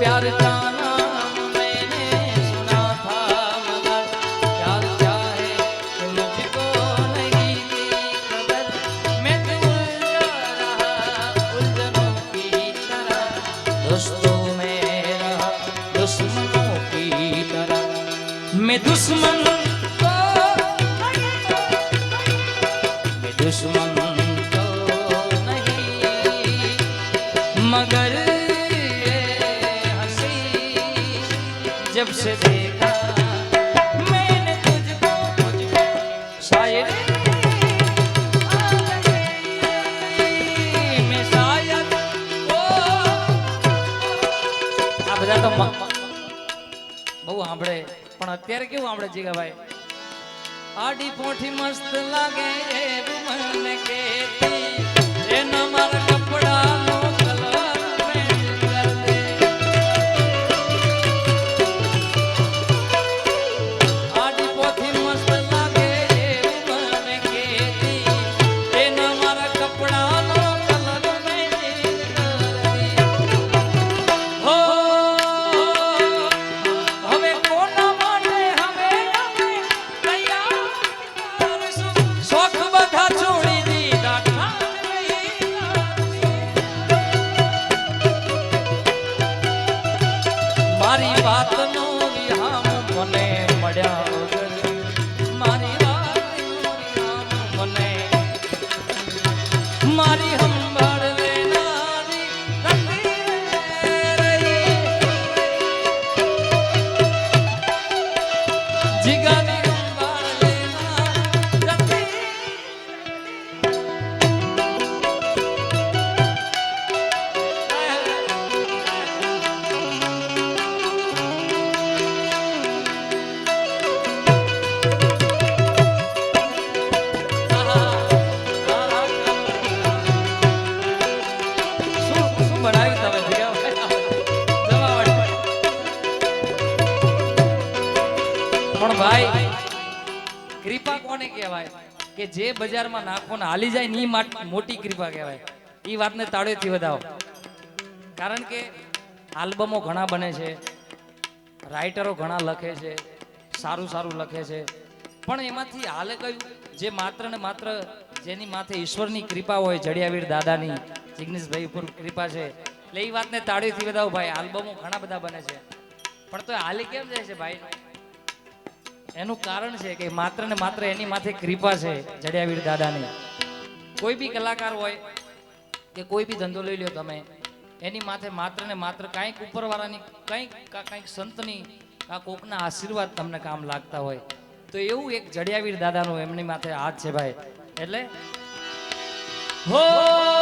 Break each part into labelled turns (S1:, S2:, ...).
S1: ਪਿਆਰ ਤਾਂ जब से देखा मैंने तुझको मुझको शायरी आ गई मैं शायद ओ આ બધા તો મ- બહુ સાંભળે પણ અત્યારે કેવું સાંભળે જીગાભાઈ આડી પોઠી મસ્ત લાગે એવું મને કેતી એના મારા કોને કહેવાય? કે જે બજારમાં નાખો ને હાલી જાય ની મોટી કૃપા કહેવાય. એ વાતને તાળેથી વધાવો. કારણ કે આલ્બમો ઘણા બને છે, રાઇટરો ઘણા લખે છે, સારું સારું લખે છે. પણ એમાંથી હાલે કયું? જે માત્ર ને માત્ર જેની માથે ઈશ્વરની કૃપા હોય, જડિયાવીર દાદાની, જિગ્નેશભાઈ ઉપર કૃપા છે, એટલે એ વાતને તાળીથી વધાવો ભાઈ. આલ્બમો ઘણા બધા બને છે. પણ તો હાલે કેમ જાય છે ભાઈ? એનું કારણ છે કે માત્ર ને માત્ર એની માથે કૃપા છે જડિયાવીર દાદાની. કોઈ બી કલાકાર હોય કે કોઈ બી ધંધો લઈ લ્યો તમે, એની માથે માત્ર ને માત્ર કાંઈક ઉપરવાળાની, કંઈક કંઈક સંતની, કા કોકના આશીર્વાદ તમને કામ લાગતા હોય, તો એવું એક જડિયાવીર દાદાનું એમની માથે હાથ છે ભાઈ. એટલે હો!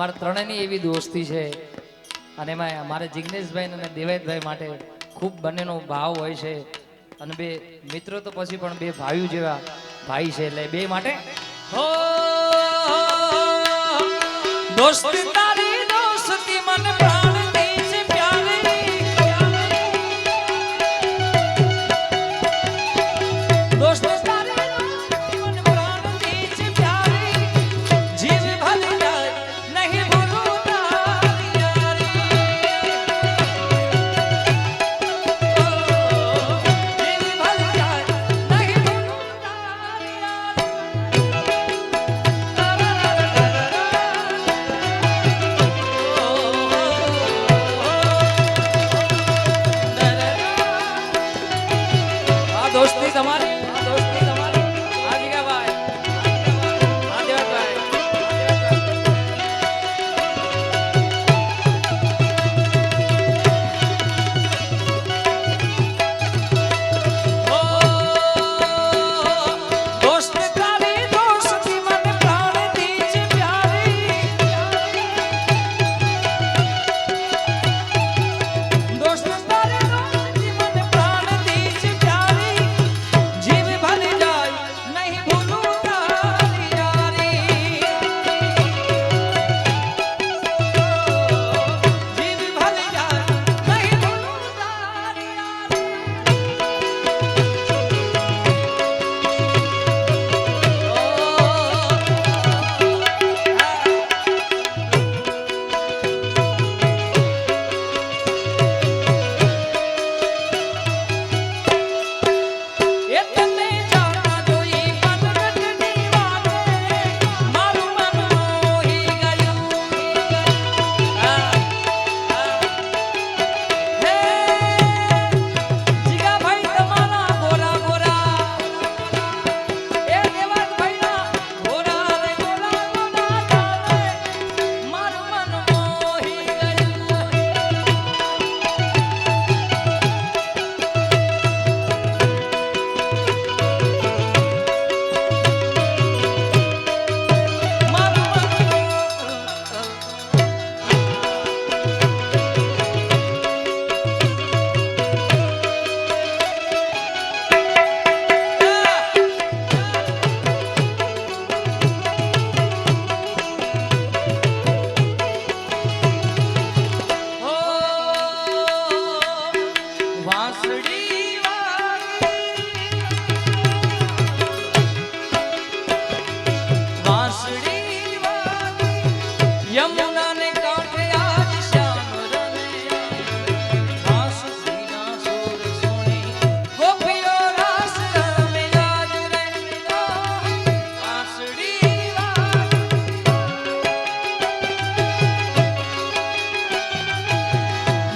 S1: અમારા ત્રણેયની એવી દોસ્તી છે અને એમાં અમારે જિગ્નેશભાઈ અને દેવાયતભાઈ માટે ખૂબ બંનેનો ભાવ હોય છે અને બે મિત્રો તો પછી પણ બે ભાઈઓ જેવા ભાઈ છે એટલે બે માટે દોસ્તી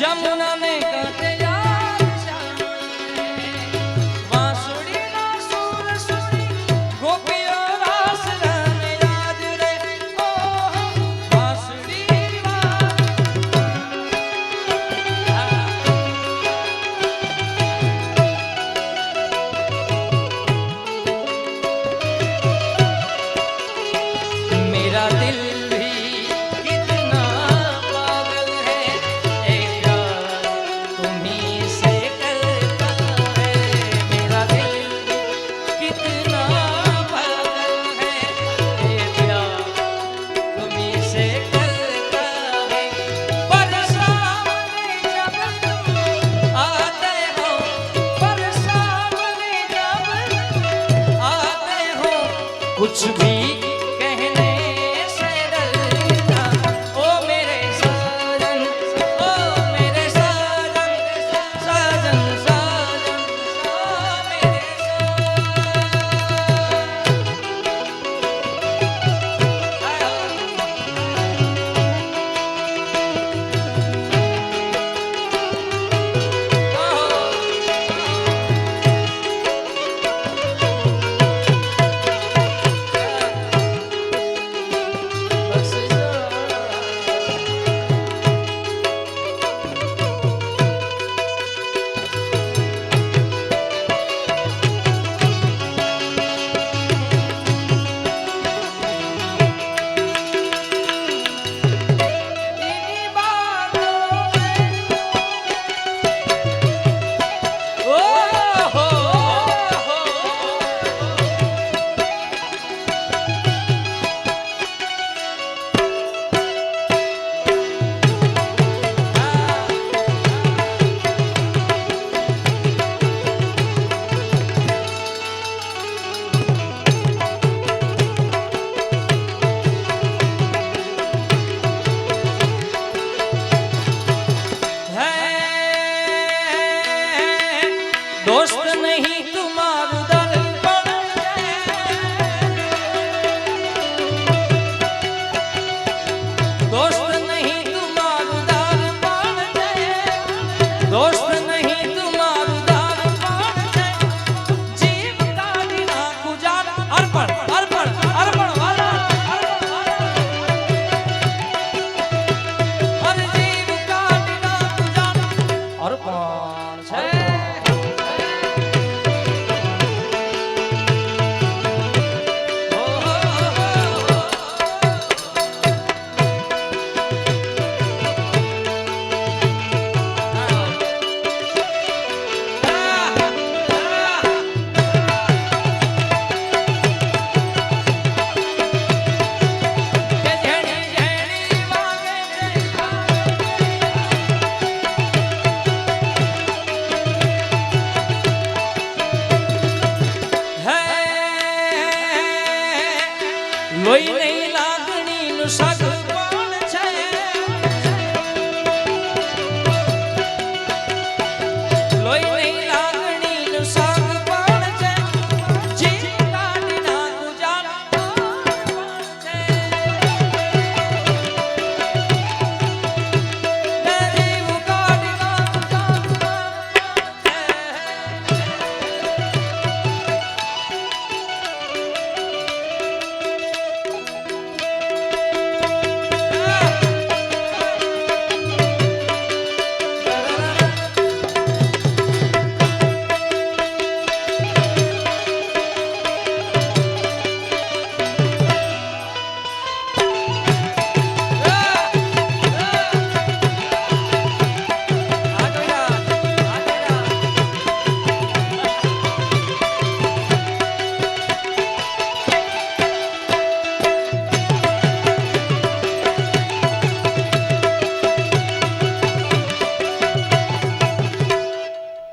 S1: যমুনা नहीं લાગણી નું